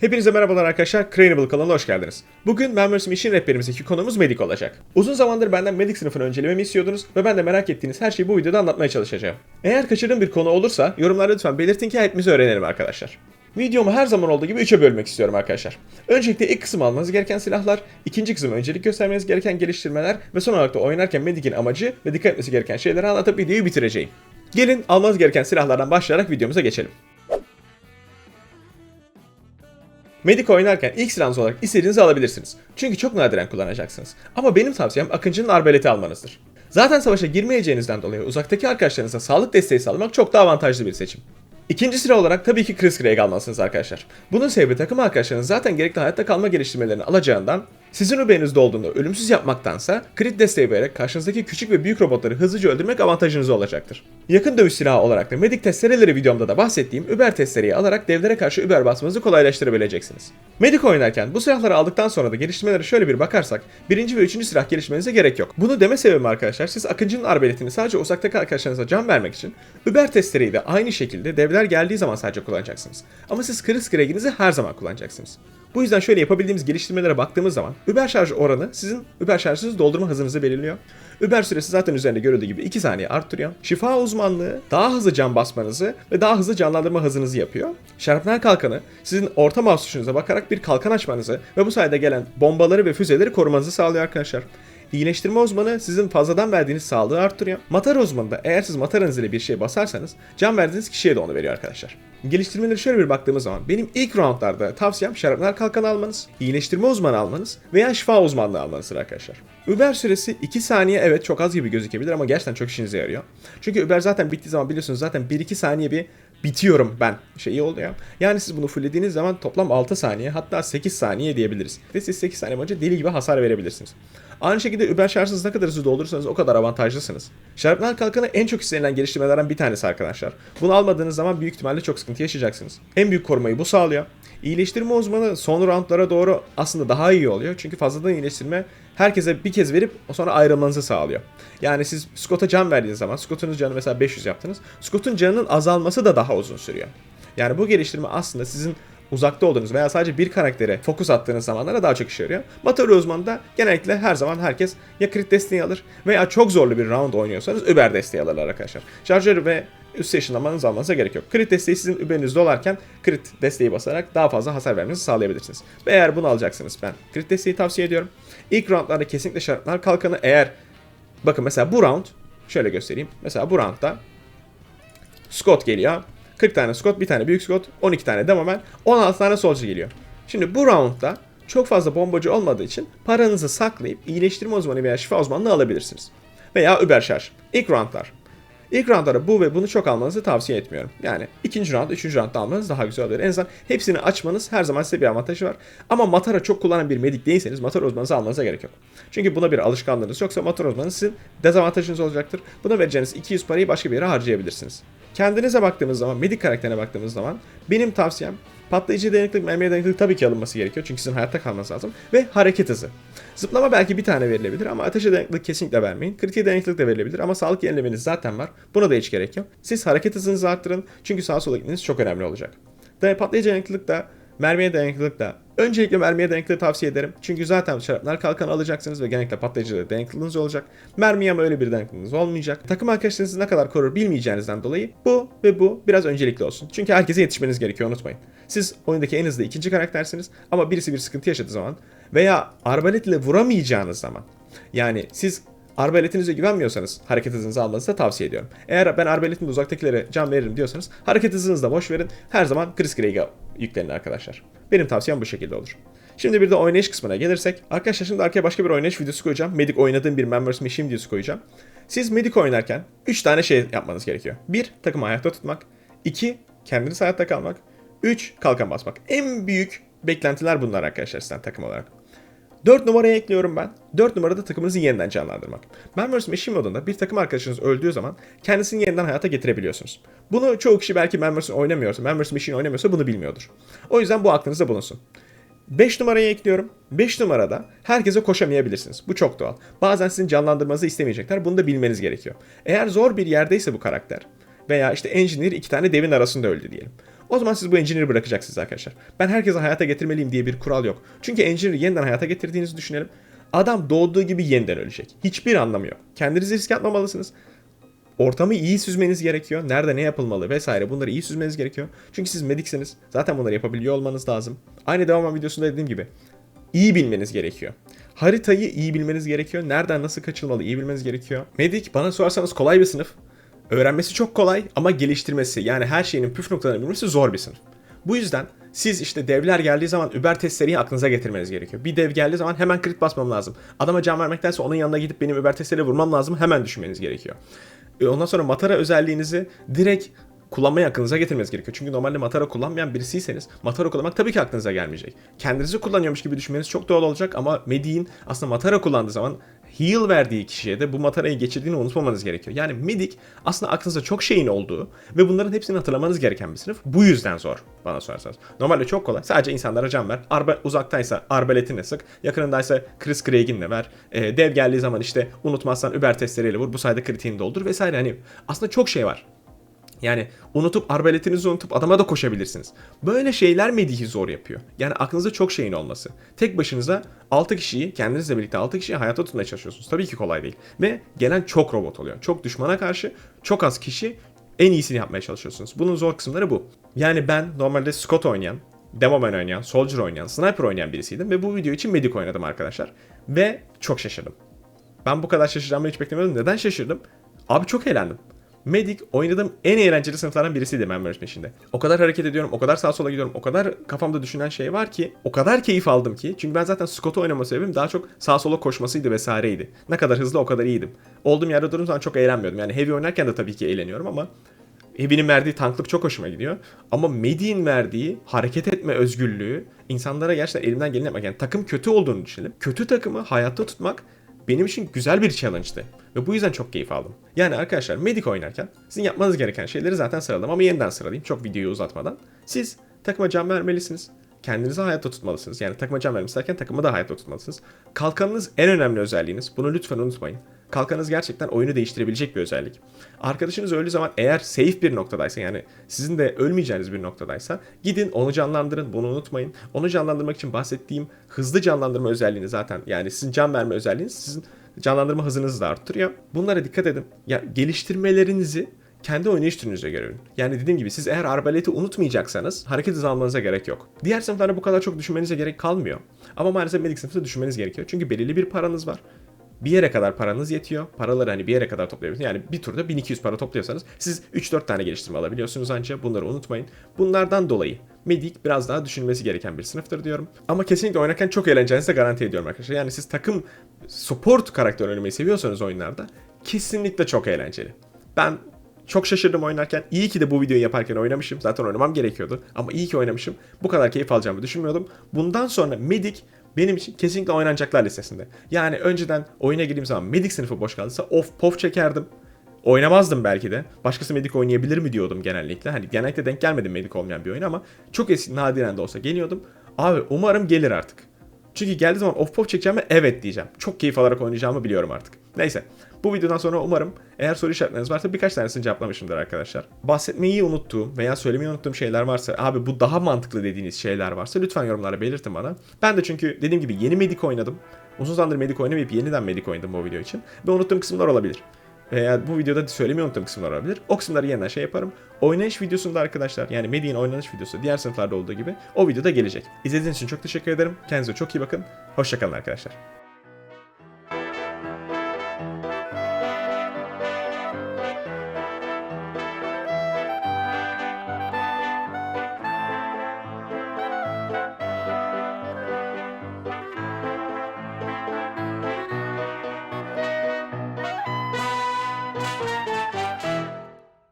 Hepinize merhabalar arkadaşlar. Craneable kanalına hoş geldiniz. Bugün Members Mission rehberimizdeki konumuz Medik olacak. Uzun zamandır benden Medik sınıfını öncelememi istiyordunuz ve ben de merak ettiğiniz her şeyi bu videoda anlatmaya çalışacağım. Eğer kaçırdığım bir konu olursa yorumlarda lütfen belirtin ki hepimiz öğrenelim arkadaşlar. Videomu her zaman olduğu gibi 3'e bölmek istiyorum arkadaşlar. Öncelikle ilk kısım almanız gereken silahlar, ikinci kısım öncelik göstermeniz gereken geliştirmeler ve son olarak da oynarken Medic'in amacı ve dikkat etmesi gereken şeyleri anlatıp videoyu bitireceğim. Gelin almanız gereken silahlardan başlayarak videomuza geçelim. Medik oynarken ilk silahınız olarak istediğinizi alabilirsiniz. Çünkü çok nadiren kullanacaksınız. Ama benim tavsiyem Akıncı'nın arbaleti almanızdır. Zaten savaşa girmeyeceğinizden dolayı uzaktaki arkadaşlarınıza sağlık desteği sağlamak çok daha avantajlı bir seçim. İkinci silah olarak tabii ki Chris Craig almalısınız arkadaşlar. Bunun sebebi takım arkadaşlarınız zaten gerekli hayatta kalma geliştirmelerini alacağından sizin uberinizde olduğunda ölümsüz yapmaktansa crit desteği vererek karşınızdaki küçük ve büyük robotları hızlıca öldürmek avantajınız olacaktır. Yakın dövüş silahı olarak da Medic testereleri videomda da bahsettiğim Uber testereyi alarak devlere karşı Uber basmanızı kolaylaştırabileceksiniz. Medic oynarken bu silahları aldıktan sonra da geliştirmelere şöyle bir bakarsak birinci ve üçüncü silah geliştirmenize gerek yok. Bunu deme sebebim arkadaşlar siz Akıncı'nın arbeletini sadece uzaktaki arkadaşlarınıza can vermek için Uber testereyi de aynı şekilde devler geldiği zaman sadece kullanacaksınız. Ama siz Chris Craig'inizi her zaman kullanacaksınız. Bu yüzden şöyle yapabildiğimiz geliştirmelere baktığımız zaman Uber şarj oranı sizin Uber şarjınızı doldurma hızınızı belirliyor. Uber süresi zaten üzerinde görüldüğü gibi 2 saniye arttırıyor. Şifa uzmanlığı daha hızlı can basmanızı ve daha hızlı canlandırma hızınızı yapıyor. Şarapnel kalkanı sizin orta mouse tuşunuza bakarak bir kalkan açmanızı ve bu sayede gelen bombaları ve füzeleri korumanızı sağlıyor arkadaşlar. İyileştirme uzmanı sizin fazladan verdiğiniz sağlığı arttırıyor. Matara uzmanı da eğer siz mataranız ile bir şey basarsanız can verdiğiniz kişiye de onu veriyor arkadaşlar. Geliştirmeleri şöyle bir baktığımız zaman benim ilk roundlarda tavsiyem şarapnel kalkanı almanız, iyileştirme uzmanı almanız veya şifa uzmanlığı almanızdır arkadaşlar. Uber süresi 2 saniye evet çok az gibi gözükebilir ama gerçekten çok işinize yarıyor. Çünkü Uber zaten bittiği zaman biliyorsunuz zaten 1-2 saniye bir bitiyorum ben şeyi oldu ya. Yani siz bunu fulllediğiniz zaman toplam 6 saniye hatta 8 saniye diyebiliriz. Ve siz 8 saniye boyunca deli gibi hasar verebilirsiniz. Aynı şekilde Uber şarjınızı ne kadar hızlı doldurursanız o kadar avantajlısınız. Şarapnel kalkanı en çok istenilen geliştirmelerden bir tanesi arkadaşlar. Bunu almadığınız zaman büyük ihtimalle çok sıkıntı yaşayacaksınız. En büyük korumayı bu sağlıyor. İyileştirme uzmanı son roundlara doğru aslında daha iyi oluyor. Çünkü fazladan iyileştirme herkese bir kez verip sonra ayrılmanızı sağlıyor. Yani siz Scott'a can verdiğiniz zaman Scott'un canı mesela 500 yaptınız. Scott'un canının azalması da daha uzun sürüyor. Yani bu geliştirme aslında sizin uzakta olduğunuz veya sadece bir karaktere fokus attığınız zamanlara daha çok işe yarıyor. Materyal uzmanı da genellikle her zaman herkes ya crit desteği alır veya çok zorlu bir round oynuyorsanız Uber desteği alırlar arkadaşlar. Şarjör ve üst ışınlamanız almanıza gerek yok. Crit desteği sizin Uber'iniz dolarken crit desteği basarak daha fazla hasar vermenizi sağlayabilirsiniz. Ve eğer bunu alacaksınız ben crit desteği tavsiye ediyorum. İlk roundlarda kesinlikle şartlar kalkanı eğer bakın mesela bu round şöyle göstereyim. Mesela bu roundda Scott geliyor. 40 tane Scott, bir tane büyük Scott, 12 tane Demoman, 16 tane solcu geliyor. Şimdi bu roundda çok fazla bombacı olmadığı için paranızı saklayıp iyileştirme uzmanı veya şifa uzmanlığı alabilirsiniz. Veya Uber şarj. İlk roundlar. İlk roundlara bu ve bunu çok almanızı tavsiye etmiyorum. Yani ikinci round, üçüncü roundda almanız daha güzel olur. En azından hepsini açmanız her zaman size bir avantajı var. Ama Matara çok kullanan bir medik değilseniz Matara uzmanınızı almanıza gerek yok. Çünkü buna bir alışkanlığınız yoksa Matara uzmanı sizin dezavantajınız olacaktır. Buna vereceğiniz 200 parayı başka bir yere harcayabilirsiniz. Kendinize baktığımız zaman, medik karakterine baktığımız zaman benim tavsiyem patlayıcı dayanıklılık, mermiye dayanıklılık tabii ki alınması gerekiyor. Çünkü sizin hayatta kalmanız lazım. Ve hareket hızı. Zıplama belki bir tane verilebilir ama ateşe dayanıklılık kesinlikle vermeyin. Kritiğe dayanıklılık da verilebilir ama sağlık yenilemeniz zaten var. Buna da hiç gerek yok. Siz hareket hızınızı arttırın çünkü sağa sola gitmeniz çok önemli olacak. Ve patlayıcı dayanıklılık da mermiye dayanıklılık da öncelikle mermiye dayanıklılığı tavsiye ederim. Çünkü zaten şarapnel kalkan alacaksınız ve genellikle patlayıcı da dayanıklılığınız olacak. Mermiye ama öyle bir dayanıklılığınız olmayacak. Takım arkadaşlarınızı ne kadar korur bilmeyeceğinizden dolayı bu ve bu biraz öncelikli olsun. Çünkü herkese yetişmeniz gerekiyor unutmayın. Siz oyundaki en hızlı ikinci karaktersiniz ama birisi bir sıkıntı yaşadığı zaman veya arbaletle vuramayacağınız zaman yani siz arbaletinize güvenmiyorsanız hareket hızınızı almanızı da tavsiye ediyorum. Eğer ben arbaletimle uzaktakilere can veririm diyorsanız hareket hızınızı da boş verin. Her zaman Chris Craig'e yüklenin arkadaşlar. Benim tavsiyem bu şekilde olur. Şimdi bir de oynayış kısmına gelirsek. Arkadaşlar şimdi arkaya başka bir oynayış videosu koyacağım. Medic oynadığım bir Members Mission videosu koyacağım. Siz Medic oynarken 3 tane şey yapmanız gerekiyor. 1. Takımı ayakta tutmak. 2. Kendiniz hayatta kalmak. 3. Kalkan basmak. En büyük beklentiler bunlar arkadaşlar sizden takım olarak. 4 numaraya ekliyorum ben. 4 numarada takımınızı yeniden canlandırmak. Members Machine modunda bir takım arkadaşınız öldüğü zaman kendisini yeniden hayata getirebiliyorsunuz. Bunu çoğu kişi belki Members oynamıyorsa, Members Machine oynamıyorsa bunu bilmiyordur. O yüzden bu aklınızda bulunsun. 5 numaraya ekliyorum. 5 numarada herkese koşamayabilirsiniz. Bu çok doğal. Bazen sizin canlandırmanızı istemeyecekler. Bunu da bilmeniz gerekiyor. Eğer zor bir yerdeyse bu karakter veya işte Engineer iki tane devin arasında öldü diyelim. O zaman siz bu engineer'ı bırakacaksınız arkadaşlar. Ben herkese hayata getirmeliyim diye bir kural yok. Çünkü engineer'ı yeniden hayata getirdiğinizi düşünelim. Adam doğduğu gibi yeniden ölecek. Hiçbir anlamı yok. Kendinizi riske atmamalısınız. Ortamı iyi süzmeniz gerekiyor. Nerede ne yapılmalı vesaire bunları iyi süzmeniz gerekiyor. Çünkü siz mediksiniz. Zaten bunları yapabiliyor olmanız lazım. Aynı devam videosunda dediğim gibi iyi bilmeniz gerekiyor. Haritayı iyi bilmeniz gerekiyor. Nereden nasıl kaçılmalı iyi bilmeniz gerekiyor. Medik bana sorarsanız kolay bir sınıf. Öğrenmesi çok kolay ama geliştirmesi yani her şeyinin püf noktalarını bilmesi zor bir sınıf. Bu yüzden siz işte devler geldiği zaman Uber testleri aklınıza getirmeniz gerekiyor. Bir dev geldiği zaman hemen crit basmam lazım. Adama can vermektense onun yanına gidip benim Uber testleriyle vurmam lazım hemen düşünmeniz gerekiyor. E, Ondan sonra Matara özelliğinizi direkt kullanmayı aklınıza getirmeniz gerekiyor. Çünkü normalde Matara kullanmayan birisiyseniz Matara kullanmak tabii ki aklınıza gelmeyecek. Kendinizi kullanıyormuş gibi düşünmeniz çok doğal olacak ama Medik'in aslında Matara kullandığı zaman heal verdiği kişiye de bu Matara'yı geçirdiğini unutmamanız gerekiyor. Yani Medik aslında aklınızda çok şeyin olduğu ve bunların hepsini hatırlamanız gereken bir sınıf. Bu yüzden zor bana sorarsanız. Normalde çok kolay. Sadece insanlara can ver. Arba, uzaktaysa arbaletinle sık. Yakınındaysa Chris Craig'inle ver. E, dev geldiği zaman işte unutmazsan Uber testleriyle vur. Bu sayede kritiğini doldur vesaire. Hani aslında çok şey var. Yani unutup arbaletinizi unutup adama da koşabilirsiniz. Böyle şeyler Medih'i zor yapıyor. Yani aklınızda çok şeyin olması. Tek başınıza 6 kişiyi kendinizle birlikte 6 kişiyi hayata tutmaya çalışıyorsunuz. Tabii ki kolay değil. Ve gelen çok robot oluyor. Çok düşmana karşı çok az kişi en iyisini yapmaya çalışıyorsunuz. Bunun zor kısımları bu. Yani ben normalde Scott oynayan, Demoman oynayan, Soldier oynayan, Sniper oynayan birisiydim ve bu video için Medic oynadım arkadaşlar. Ve çok şaşırdım. Ben bu kadar şaşıracağımı hiç beklemiyordum. Neden şaşırdım? Abi çok eğlendim. Medic oynadığım en eğlenceli sınıflardan birisiydi Memories Machine'de. O kadar hareket ediyorum, o kadar sağa sola gidiyorum, o kadar kafamda düşünen şey var ki, o kadar keyif aldım ki. Çünkü ben zaten Scott'u oynama sebebim daha çok sağa sola koşmasıydı vesaireydi. Ne kadar hızlı o kadar iyiydim. Olduğum yerde durduğum zaman çok eğlenmiyordum. Yani heavy oynarken de tabii ki eğleniyorum ama Heavy'nin verdiği tanklık çok hoşuma gidiyor. Ama Medic'in verdiği hareket etme özgürlüğü insanlara gerçekten elimden geleni yapmak. Yani takım kötü olduğunu düşünelim. Kötü takımı hayatta tutmak benim için güzel bir challenge'dı. Ve bu yüzden çok keyif aldım. Yani arkadaşlar Medic oynarken sizin yapmanız gereken şeyleri zaten sıraladım ama yeniden sıralayayım çok videoyu uzatmadan. Siz takıma can vermelisiniz. Kendinizi hayatta tutmalısınız. Yani takıma can vermek isterken takımı da hayatta tutmalısınız. Kalkanınız en önemli özelliğiniz. Bunu lütfen unutmayın. Kalkanınız gerçekten oyunu değiştirebilecek bir özellik. Arkadaşınız öldüğü zaman eğer safe bir noktadaysa yani sizin de ölmeyeceğiniz bir noktadaysa gidin onu canlandırın bunu unutmayın. Onu canlandırmak için bahsettiğim hızlı canlandırma özelliğini zaten yani sizin can verme özelliğiniz sizin canlandırma hızınızı da arttırıyor. Bunlara dikkat edin. Ya geliştirmelerinizi kendi oynayış türünüze göre. Yani dediğim gibi siz eğer arbaleti unutmayacaksanız hareket hızı almanıza gerek yok. Diğer sınıflarda bu kadar çok düşünmenize gerek kalmıyor. Ama maalesef medik sınıfta düşünmeniz gerekiyor. Çünkü belirli bir paranız var. Bir yere kadar paranız yetiyor. Paraları hani bir yere kadar toplayabiliyorsunuz. Yani bir turda 1200 para topluyorsanız siz 3-4 tane geliştirme alabiliyorsunuz ancak bunları unutmayın. Bunlardan dolayı Medik biraz daha düşünmesi gereken bir sınıftır diyorum. Ama kesinlikle oynarken çok eğleneceğinizi de garanti ediyorum arkadaşlar. Yani siz takım support karakter oynamayı seviyorsanız oyunlarda kesinlikle çok eğlenceli. Ben çok şaşırdım oynarken. İyi ki de bu videoyu yaparken oynamışım. Zaten oynamam gerekiyordu. Ama iyi ki oynamışım. Bu kadar keyif alacağımı düşünmüyordum. Bundan sonra Medic benim için kesinlikle oynanacaklar listesinde. Yani önceden oyuna girdiğim zaman Medic sınıfı boş kaldıysa of pof çekerdim. Oynamazdım belki de. Başkası Medic oynayabilir mi diyordum genellikle. Hani genellikle denk gelmedim Medic olmayan bir oyun ama çok eski nadiren de olsa geliyordum. Abi umarım gelir artık. Çünkü geldiği zaman off pop çekeceğime evet diyeceğim. Çok keyif alarak oynayacağımı biliyorum artık. Neyse. Bu videodan sonra umarım eğer soru işaretleriniz varsa birkaç tanesini cevaplamışımdır arkadaşlar. Bahsetmeyi unuttuğum veya söylemeyi unuttuğum şeyler varsa abi bu daha mantıklı dediğiniz şeyler varsa lütfen yorumlara belirtin bana. Ben de çünkü dediğim gibi yeni Medic oynadım. Uzun zamandır Medic oynamayıp yeniden Medic oynadım bu video için. Ve unuttuğum kısımlar olabilir. Veya bu videoda söylemeyi unuttuğum kısımlar olabilir. O kısımları yeniden şey yaparım. Oynayış videosunda arkadaşlar yani Medic'in oynanış videosu diğer sınıflarda olduğu gibi o videoda gelecek. İzlediğiniz için çok teşekkür ederim. Kendinize çok iyi bakın. Hoşçakalın arkadaşlar.